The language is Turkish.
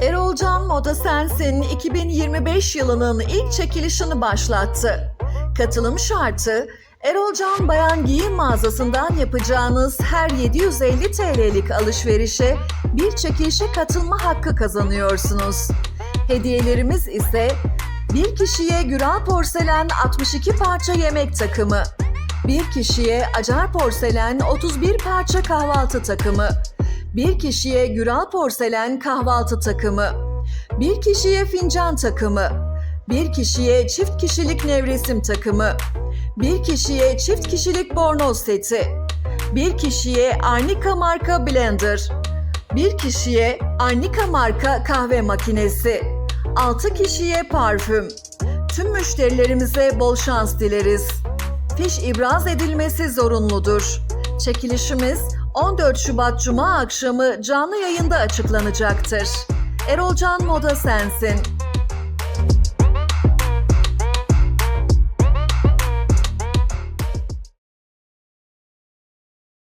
Erolcan Moda Sensin 2025 yılının ilk çekilişini başlattı. Katılım şartı Erolcan Bayan Giyim mağazasından yapacağınız her 750 TL'lik alışverişe bir çekilişe katılma hakkı kazanıyorsunuz. Hediyelerimiz ise bir kişiye Güral Porselen 62 parça yemek takımı, bir kişiye Acar Porselen 31 parça kahvaltı takımı, bir kişiye Güral Porselen kahvaltı takımı, bir kişiye fincan takımı, bir kişiye çift kişilik nevresim takımı, bir kişiye çift kişilik bornoz seti, bir kişiye Arnika marka blender, bir kişiye Arnika marka kahve makinesi, 6 kişiye parfüm. Tüm müşterilerimize bol şans dileriz. Fiş ibraz edilmesi zorunludur. Çekilişimiz 14 Şubat Cuma akşamı canlı yayında açıklanacaktır. Erolcan Moda Sensin.